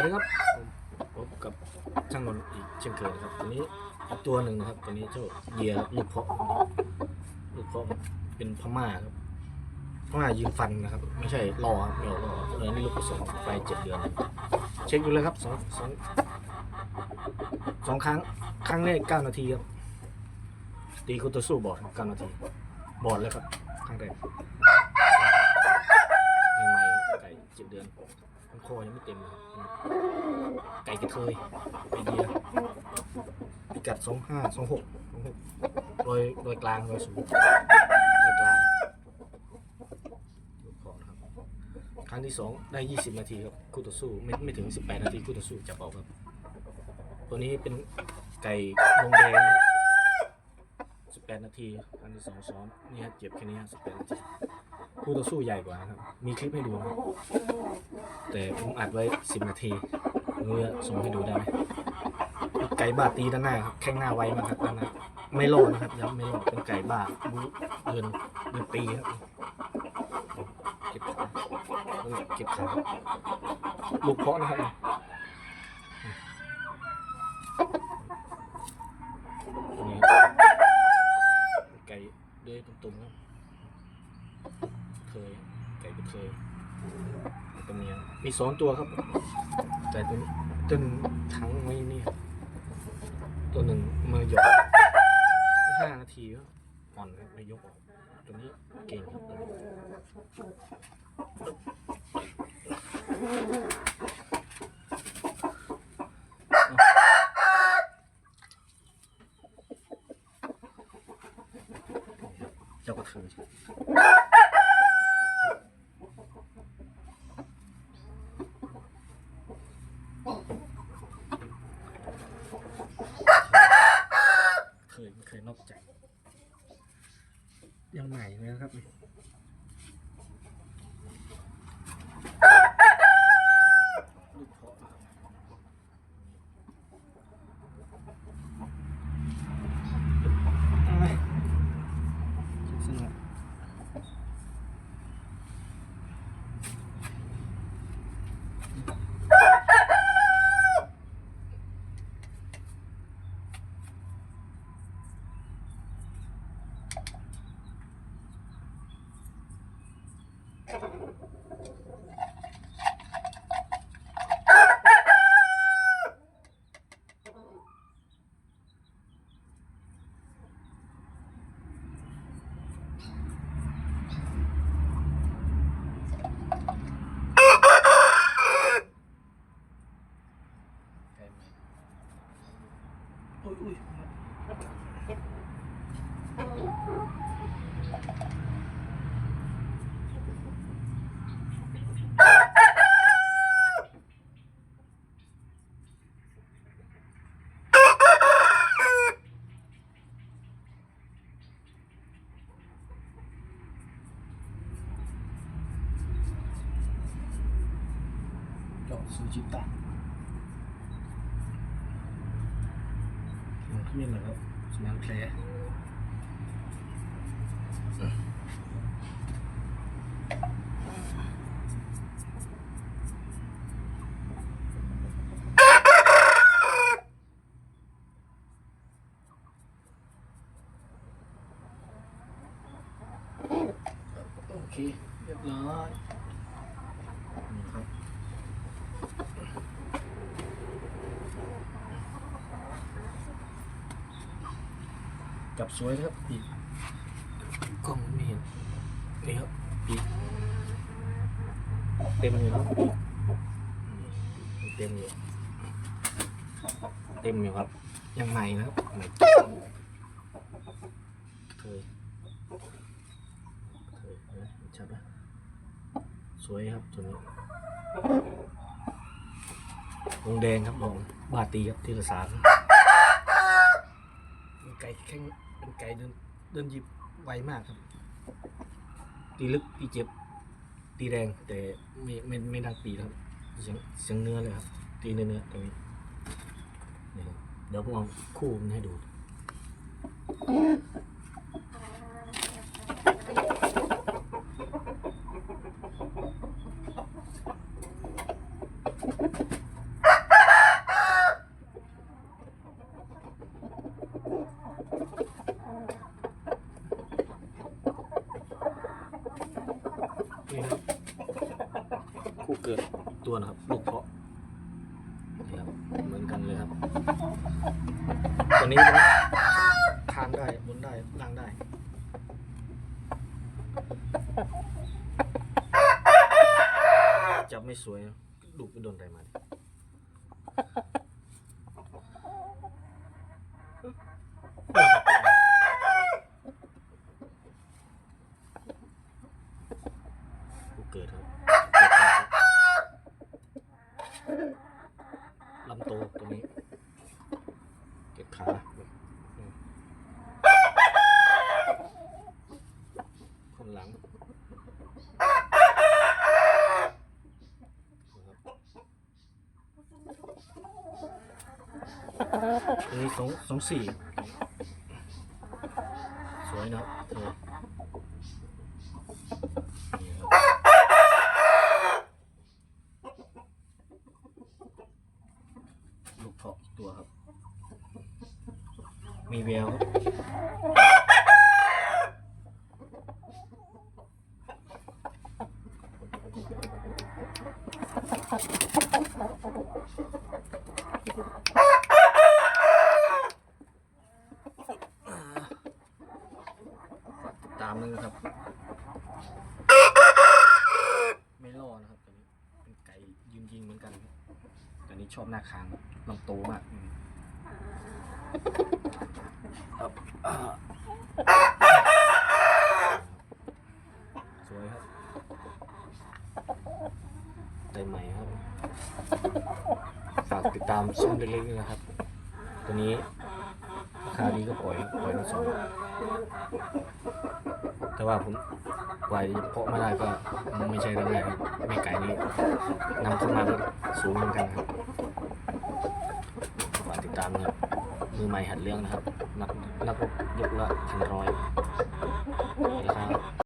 วัสดีครับพบกับช่างนนท์อีกเช่นเคยนครับตัวนี้อีกตัวหนึ่งนะครับตัวนี้เจ้าเหยียลูกเพาะลูกเพาะเป็นพม่าครับพม่ายิงฟันนะครับ ไม่ใช่รอครับไม่เอรอเออนี่ลูกผสมไปเจ็ดเดือน เช็คดูเลยครับสองสองสองครั้งครั้งแรกเก้านาทีครับตีคูตัวสู้บอดเก้านาที บอดแล้วครับครั้งแรกใหม่ๆไก่เจ็ดเดือน มัน คอยังไม่เต็มเลยครับไก่กระเทยไอเดียพิกัดสองห้าสองหกสองหกโดยโดยกลางโดยสูงโดยกลางลูคอนะครับครั้งที่สองได้ยี่สิบนาทีครับคู่ต่อสู้ไม่ไม่ถึงสิบแปดนาทีคู่ต่อสู้จับเอาครับ ตัวนี้เป็นไก่ลงแดงสิบแปดนาทีครั้งที่สองซ้อมนี่ครับเจ็บแค่นี้สิบแปดนาทีคู่ต่อสู้ใหญ่กว่านะครับ มีคลิปให้ดูนะครับ แต่ผมอัดไว้สิบนาทีไม่รู้จะส่งให้ดูได้ไหมไก่บ้าตีด้านหน้าครับแข้งหน้าไวมากครับด้านหน้าไม่โลดนะครับย้ำไม่โลดเป็นไก่บ้าบูเดินเดินปีครับเก็บขาเก็บขาลูกเพาะนะครับไก่เดือยตุ่มๆครับเคยไก่กระเทย ตัวเมียมีสองตัวครับ แต่ตัวนี้ตัวหนึ่งทั้งไว้นี่ครับตัวหนึ่งมือหยกไม่ห้านาทีก็อ่อนครับไม่ยกออกตัวนี้เก่งครับเจ้ากระเทยเค ยไม่เคยนอกใจยังใหม่เลยนะครับลูกเพาะเอาไหมสนุก ไก ลไหมอุ้ยอุ้ยเจาะซูจิตะมันขึ้นนะครับสมานแผลโอเค เรียบร้อยนี่ครับ จับสวยนะครับปีกกล้องไม่เห็นนี่ครับปีกเต็มอยู่ครับเต็มอยู่เต็มอยู่ครับ ยังใหม่นะครับใหม่เคยเคยนไหมชัดไหมสวยครับตัวนี้ วงแดงครับลงบาตีครับทีละสารเป็นไก่แข้งเป็นไก่เดินเดินหยิบไวมากครับ ตีลึกตีเจ็บ ตีแรงแต่ไม่ไม่ไม่ดังปีครับเสียงเสียงเนื้อเลยครับ ตีเนื้อเนื้อตรงนี้เดี๋ยวผมเอาคู่มันให้ดู ตัวนะครับลูกเพาะนี่ครับเหมือนกันเลยครับตัวนี้ทานได้หมุนได้นั่งได้จับไม่สวยลูกไปโดนอะไรมาเนี่ยลูกเกิดครับเกิดครับลำโตตัวนี้ เก็บขาอืมคนหลังนะครับ อันนี้สองสองสี่สวยนะเธอลูกเพาะอีกตัวครับ มีแววครับฝากติดตามด้วยนะครับ ไม่ล่อนะครับตัวนี้ เป็นไก่ยืนยิงเหมือนกันตัวนี้ชอบหน้าคางลำโตมากสวยครับไตใหม่ครับ ฝากติดตามช่องเล็กๆนะครับ ตัวนี้ราคาดีก็ปล่อยปล่อยมาสองแต่ว่าผม ไว้เพาะไม่ได้ก็ไม่ใช่เรื่องง่ายครับแม่ไก่นี้นำเข้ามาสูงเหมือนกันครับฝากติดตามนะครับมือใหม่หัดเรื่องนะครับ นักนักยกละพันร้อย